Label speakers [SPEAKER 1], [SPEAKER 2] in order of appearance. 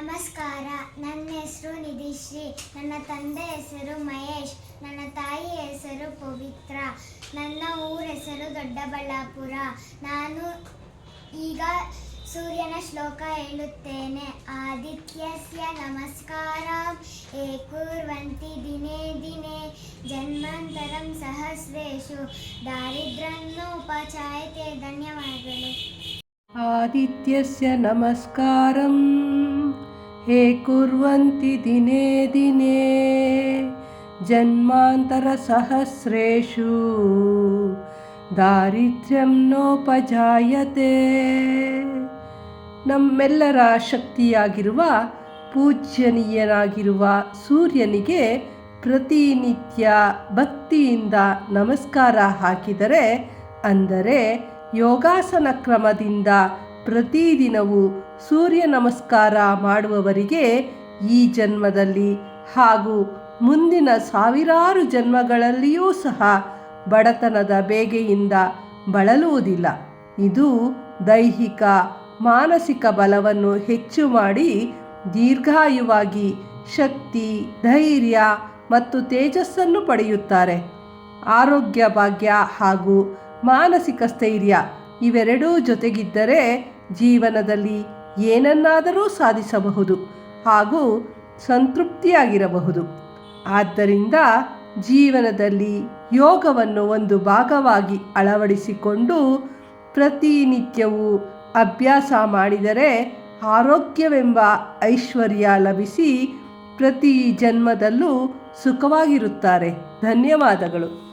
[SPEAKER 1] ನಮಸ್ಕಾರ. ನನ್ನ ಹೆಸರು ನಿಧಿಶ್ರೀ. ನನ್ನ ತಂದೆ ಹೆಸರು ಮಹೇಶ್. ನನ್ನ ತಾಯಿ ಹೆಸರು ಪವಿತ್ರ. ನನ್ನ ಊರ ಹೆಸರು ದೊಡ್ಡಬಳ್ಳಾಪುರ. ನಾನು ಈಗ ಸೂರ್ಯನ ಶ್ಲೋಕ ಹೇಳುತ್ತೇನೆ. ಆದಿತ್ಯಸ್ಯ ನಮಸ್ಕಾರ. ಏಕೂರ್ವಂತಿ ದಿನೇ ದಿನೇ. ಜನ್ಮಾಂತರಂ ಸಹಸ್ರೇಶು. ದಾರಿದ್ರ್ಯೋಪಚಾಯತೆ ಧನ್ಯವಾದಗಳು.
[SPEAKER 2] ಆದಿತ್ಯಸ್ಯ ನಮಸ್ಕಾರಂ. हे कुर्वन्ति दिने दिने जन्मान्तरसहस्रेषु दारिद्र्यं ನೋಪಜಾಯತೆ ನಮ್ಮೆಲ್ಲರ ಶಕ್ತಿಯಾಗಿರುವ ಪೂಜ್ಯನೀಯನಾಗಿರುವ ಸೂರ್ಯನಿಗೆ ಪ್ರತಿನಿತ್ಯ ಭಕ್ತಿಯಿಂದ ನಮಸ್ಕಾರ ಹಾಕಿದರೆ ಅಂದರೆ ಯೋಗಾಸನ ಕ್ರಮದಿಂದ ಪ್ರತಿದಿನವೂ ಸೂರ್ಯ ನಮಸ್ಕಾರ ಮಾಡುವವರಿಗೆ ಈ ಜನ್ಮದಲ್ಲಿ ಹಾಗೂ ಮುಂದಿನ ಸಾವಿರಾರು ಜನ್ಮಗಳಲ್ಲಿಯೂ ಸಹ ಬಡತನದ ಬೇಗೆಯಿಂದ ಬಳಲುವುದಿಲ್ಲ. ಇದು ದೈಹಿಕ, ಮಾನಸಿಕ ಬಲವನ್ನು ಹೆಚ್ಚು ಮಾಡಿ ದೀರ್ಘಾಯುವಾಗಿ ಶಕ್ತಿ, ಧೈರ್ಯ ಮತ್ತು ತೇಜಸ್ಸನ್ನು ಪಡೆಯುತ್ತಾರೆ. ಆರೋಗ್ಯ, ಭಾಗ್ಯ ಹಾಗೂ ಮಾನಸಿಕ ಸ್ಥೈರ್ಯ ಇವೆರಡೂ ಜೊತೆಗಿದ್ದರೆ ಜೀವನದಲ್ಲಿ ಏನನ್ನಾದರೂ ಸಾಧಿಸಬಹುದು ಹಾಗೂ ಸಂತೃಪ್ತಿಯಾಗಿರಬಹುದು. ಆದ್ದರಿಂದ ಜೀವನದಲ್ಲಿ ಯೋಗವನ್ನು ಒಂದು ಭಾಗವಾಗಿ ಅಳವಡಿಸಿಕೊಂಡು ಪ್ರತಿನಿತ್ಯವೂ ಅಭ್ಯಾಸ ಮಾಡಿದರೆ ಆರೋಗ್ಯವೆಂಬ ಐಶ್ವರ್ಯ ಲಭಿಸಿ ಪ್ರತಿ ಜನ್ಮದಲ್ಲೂ ಸುಖವಾಗಿರುತ್ತಾರೆ. ಧನ್ಯವಾದಗಳು.